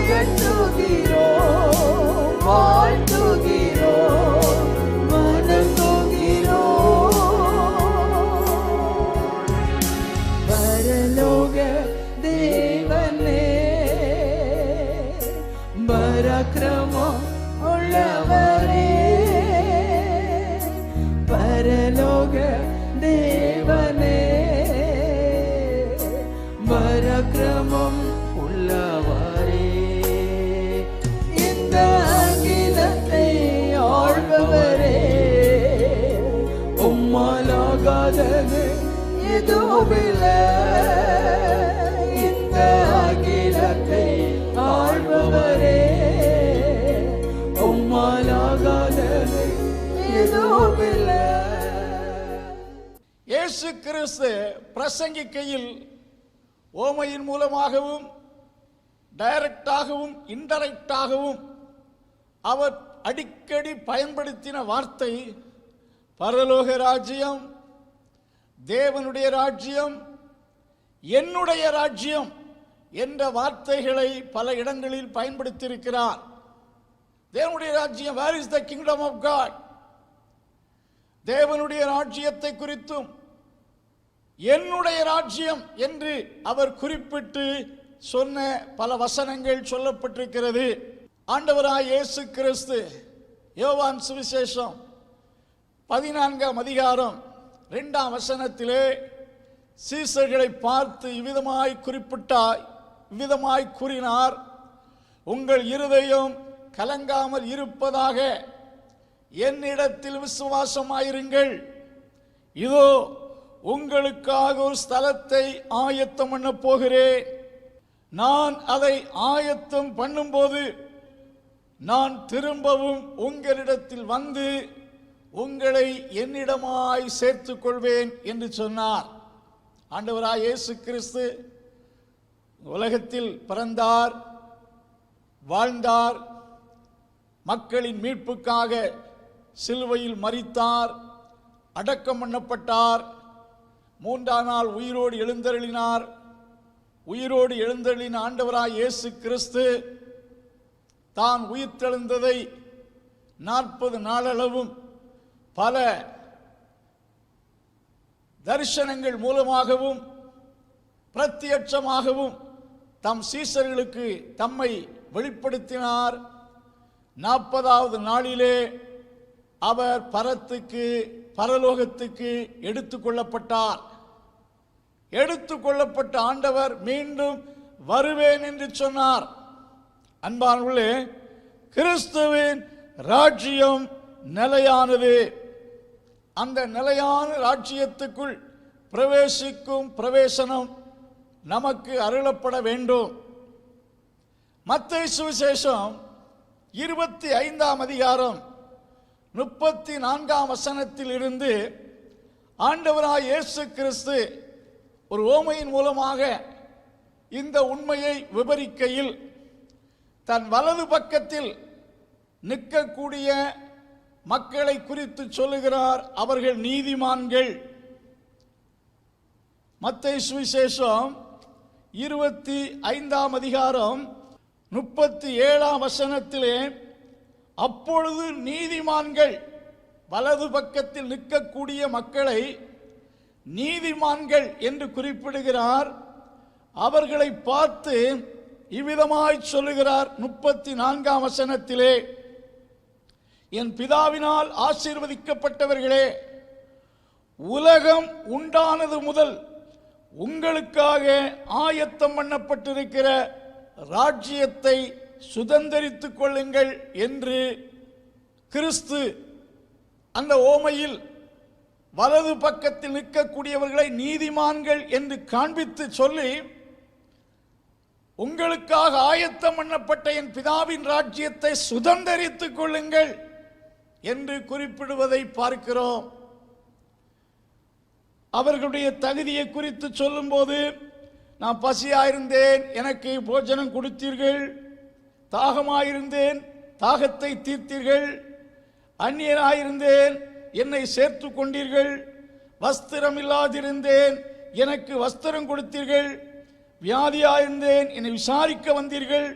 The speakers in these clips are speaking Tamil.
远处的 dù. எதுவுமில்லை. இந்த அகிலத்தை ஆழ்பவரே உம்மாலாகாதது. எதுவுமில்லை. இயேசு கிறிஸ்து பிரசங்கிக்கையில் ஓமையின் மூலமாகவும் டைரக்டாகவும் இன்டைரக்டாகவும் அவர் அடிக்கடி பயன்படுத்தின வார்த்தை பரலோக ராஜ்யம் தேவனுடைய ராஜ்யம் என்னுடைய ராஜ்யம் என்ற வார்த்தைகளை பல இடங்களில் பயன்படுத்தியிருக்கிறார். தேவனுடைய ராஜ்யம் where is the kingdom of God தேவனுடைய ராஜ்யத்தை குறித்தும் என்னுடைய ராஜ்யம் என்று அவர் குறிப்பிட்டு சொன்ன பல வசனங்கள் சொல்லப்பட்டிருக்கிறது. ஆண்டவராய் இயேசு கிறிஸ்து யோவான் சுவிசேஷம் பதினான்காம் அதிகாரம் ரெண்டாம் வசனத்திலே சீசர்களை பார்த்து இவ்விதமாய் குறிப்பிட்டாய் இவ்விதமாய் கூறினார் உங்கள் இருதயம் கலங்காமல் இருப்பதாக என்னிடத்தில் விசுவாசமாயிருங்கள். இதோ உங்களுக்காக ஒரு ஸ்தலத்தை ஆயத்தம் பண்ண போகிறேன். நான் அதை ஆயத்தம் பண்ணும்போது நான் திரும்பவும் உங்களிடத்தில் வந்து உங்களை என்னிடமாய் சேர்த்துக் கொள்வேன் என்று சொன்னார். ஆண்டவராய் இயேசு கிறிஸ்து உலகத்தில் பிறந்தார் வாழ்ந்தார் மக்களின் மீட்புக்காக சிலுவையில் மறித்தார் அடக்கம் பண்ணப்பட்டார் மூன்றாம் நாள் உயிரோடு எழுந்தருளினார். உயிரோடு எழுந்தருளின் ஆண்டவராய் இயேசு கிறிஸ்து தான் உயிர்த்தெழுந்ததை நாற்பது நாளளவும் பல தரிசனங்கள் மூலமாகவும் பிரத்யட்சமாகவும் தம் சீசர்களுக்கு தம்மை வெளிப்படுத்தினார். நாற்பதாவது நாளிலே அவர் பரத்துக்கு பரலோகத்துக்கு எடுத்துக்கொள்ளப்பட்டார் எடுத்துக்கொள்ளப்பட்ட ஆண்டவர் மீண்டும் வருவேன் என்று சொன்னார். அன்பானவர்களே கிறிஸ்துவின் ராஜ்யம் நிலையானது. அந்த நிலையான ராஜ்யத்துக்குள் பிரவேசிக்கும் பிரவேசனம் நமக்கு அருளப்பட வேண்டும். மத்திய சுவிசேஷம் இருபத்தி ஐந்தாம் அதிகாரம் முப்பத்தி நான்காம் வசனத்தில் இருந்து ஆண்டவராய் இயேசு கிறிஸ்து ஒரு ஓமையின் மூலமாக இந்த உண்மையை விவரிக்கையில் தன் வலது பக்கத்தில் நிற்கக்கூடிய மக்களை குறித்து சொல்லுகிறார் அவர்கள் நீதிமான்கள். மத்தை சுவிசேஷம் இருபத்தி ஐந்தாம் அதிகாரம் முப்பத்தி ஏழாம் வசனத்திலே அப்பொழுது நீதிமான்கள் வலது பக்கத்தில் நிற்கக்கூடிய மக்களை நீதிமான்கள் என்று குறிப்பிடுகிறார். அவர்களை பார்த்து இவ்விதமாய் சொல்லுகிறார் முப்பத்தி நான்காம் வசனத்திலே என் பிதாவினால் ஆசீர்வதிக்கப்பட்டவர்களே உலகம் உண்டானது முதல் உங்களுக்காக ஆயத்தம் பண்ணப்பட்டிருக்கிற ராஜ்யத்தை சுதந்தரித்துக் கொள்ளுங்கள் என்று கிறிஸ்து அந்த ஓமையில் வலது பக்கத்தில் நிற்கக்கூடியவர்களை நீதிமான்கள் என்று காண்பித்து சொல்லி உங்களுக்காக ஆயத்தம் பண்ணப்பட்ட என் பிதாவின் ராஜ்யத்தை சுதந்திரித்துக் கொள்ளுங்கள். என்று குறிப்பிடுவதை பார்க்கிறோம். அவர்களுடைய தகுதியை குறித்து சொல்லும்போது நான் பசியாயிருந்தேன் எனக்கு போஜனம் கொடுத்தீர்கள் தாகமாயிருந்தேன் தாகத்தை தீர்த்தீர்கள் அந்நியனாயிருந்தேன் என்னை சேர்த்து கொண்டீர்கள் வஸ்திரம் இல்லாதிருந்தேன் எனக்கு வஸ்திரம் கொடுத்தீர்கள் வியாதியாயிருந்தேன் என்னை விசாரிக்க வந்தீர்கள்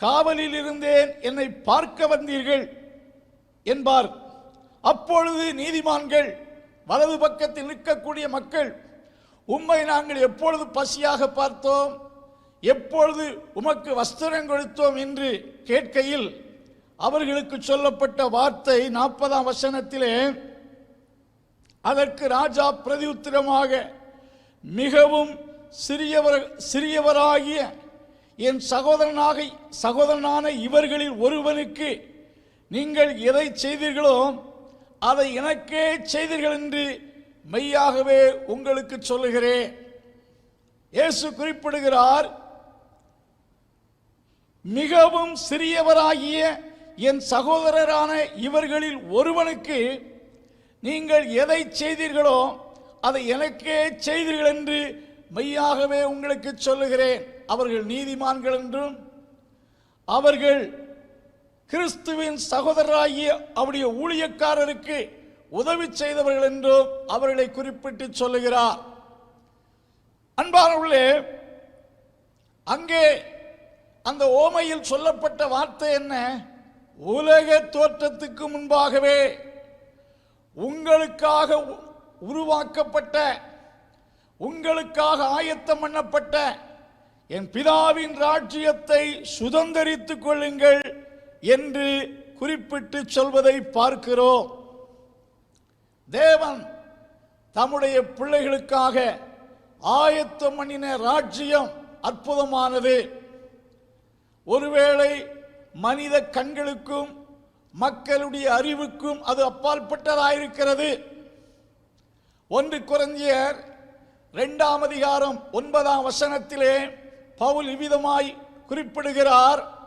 காவலில் இருந்தேன் என்னை பார்க்க வந்தீர்கள். என்பார். அப்பொழுது நீதிமான்கள் வலது பக்கத்தில் நிற்கக்கூடிய மக்கள் உம்மை நாங்கள் எப்பொழுது பசியாக பார்த்தோம்? எப்பொழுது உமக்கு வஸ்திரம் கொடுத்தோம்? என்று கேட்கையில் அவர்களுக்கு சொல்லப்பட்ட வார்த்தை நாற்பதாம் வசனத்திலே அதற்கு ராஜா பிரதியுத்திரமாக மிகவும் சிறியவர் சிறியவராகிய என் சகோதரனாக சகோதரனான இவர்களில் ஒருவனுக்கு நீங்கள் எதை செய்தீர்களோ அதை எனக்கே செய்தீர்கள் என்று மெய்யாகவே உங்களுக்கு சொல்லுகிறேன். இயேசு குறிப்பிடுகிறார் மிகவும் சிறியவராகிய என் சகோதரரான இவர்களில் ஒருவனுக்கு நீங்கள் எதை செய்தீர்களோ அதை எனக்கே செய்தீர்கள் என்று மெய்யாகவே உங்களுக்கு சொல்லுகிறேன். அவர்கள் நீதிமான்கள் என்றும் அவர்கள் கிறிஸ்துவின் சகோதரராகிய அவருடைய ஊழியக்காரருக்கு உதவி செய்தவர்கள் என்றும் அவர்களை குறிப்பிட்டு சொல்லுகிறார். அன்பானவர்களே அங்கே அந்த ஓமையில் சொல்லப்பட்ட வார்த்தை என்ன? உலக தோற்றத்துக்கு முன்பாகவே உங்களுக்காக உருவாக்கப்பட்ட உங்களுக்காக ஆயத்தம் பண்ணப்பட்ட என் பிதாவின் ராஜ்யத்தை சுதந்திரித்துக் கொள்ளுங்கள் என்று குறிப்பிட்டு சொல்வதை பார்க்கிறோம். தேவன் தம்முடைய பிள்ளைகளுக்காக ஆயத்தம் பண்ணின ராஜ்யம் அற்புதமானது. ஒருவேளை மனித கண்களுக்கும் மக்களுடைய அறிவுக்கும் அது அப்பாற்பட்டதாயிருக்கிறது. ஒன்று குறைஞ்சியர் இரண்டாம் அதிகாரம் ஒன்பதாம் வசனத்திலே பவுல் இவ்விதமாய் குறிப்பிடுகிறார்.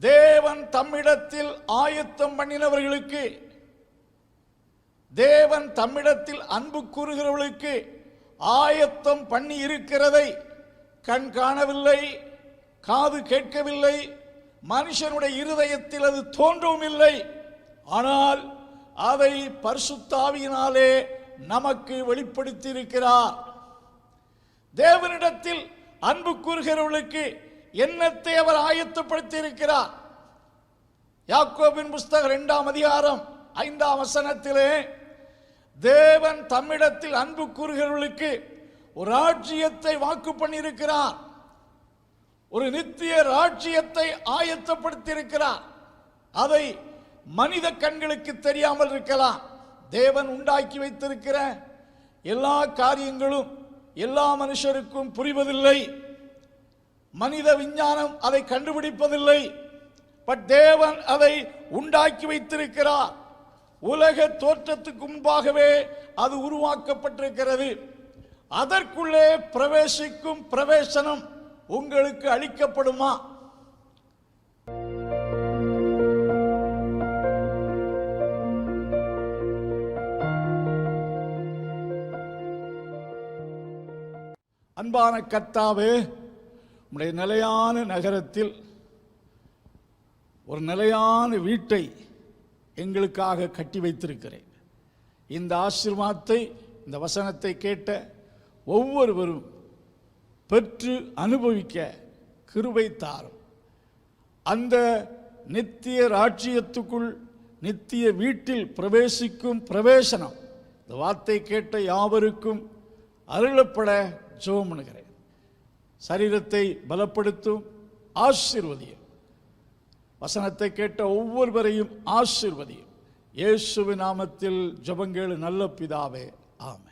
தேவன் தம்மிடத்தில் ஆயத்தம் பண்ணினவர்களுக்கு தேவன் தம்மிடத்தில் அன்பு கூறுகிறவர்களுக்கு ஆயத்தம் பண்ணி இருக்கிறதை கண் காணவில்லை காது கேட்கவில்லை மனுஷனுடைய இருதயத்தில் அது தோன்றவும் இல்லை. ஆனால் அதை பரிசுத்தாவியினாலே நமக்கு வெளிப்படுத்தி இருக்கிறார் தேவனிடத்தில் அன்பு கூறுகிறவர்களுக்கு எண்ணத்தை அவர் ஆயத்தப்படுத்தி இருக்கிறார் யாக்கோபின் புஸ்தகம் இரண்டாம் அதிகாரம் ஐந்தாம் வசனத்திலே தேவன் தம்மிடத்தில் அன்பு கூறுகிறவர்களுக்கு ஒரு ராஜ்யத்தை வாக்கு பண்ணியிருக்கிறார். ஒரு நித்திய ராஜ்யத்தை ஆயத்தப்படுத்தியிருக்கிறார். அதை மனித கண்களுக்கு தெரியாமல் இருக்கலாம். தேவன் உண்டாக்கி வைத்திருக்கிற எல்லா காரியங்களும் எல்லா மனுஷருக்கும் புரிவதில்லை. மனித விஞ்ஞானம் அதை கண்டுபிடிப்பதில்லை பட் தேவன் அதை உண்டாக்கி வைத்திருக்கிறார். உலக தோற்றத்துக்கு முன்பாகவே அது உருவாக்கப்பட்டிருக்கிறது. அதற்குள்ளே பிரவேசிக்கும் பிரவேசனம் உங்களுக்கு அளிக்கப்படுமா? அன்பான கர்த்தாவே நம்முடைய நிலையான நகரத்தில் ஒரு நிலையான வீட்டை எங்களுக்காக கட்டி வைத்திருக்கிறேன். இந்த ஆசிர்வாதத்தை இந்த வசனத்தை கேட்ட ஒவ்வொருவரும் பெற்று அனுபவிக்க கிருபை தாரும். அந்த நித்திய ராஜ்யத்துக்குள் நித்திய வீட்டில் பிரவேசிக்கும் பிரவேசனம். இந்த வார்த்தை கேட்ட யாவருக்கும் அருளப்பட ஜெபம் பண்ணுகிறேன் சரீரத்தை பலப்படுத்தும் ஆசிர்வதியும். வசனத்தை கேட்ட ஒவ்வொருவரையும் ஆசிர்வதியும். இயேசுவின் நாமத்தில் ஜெபங்கள் நல்ல பிதாவே. ஆமை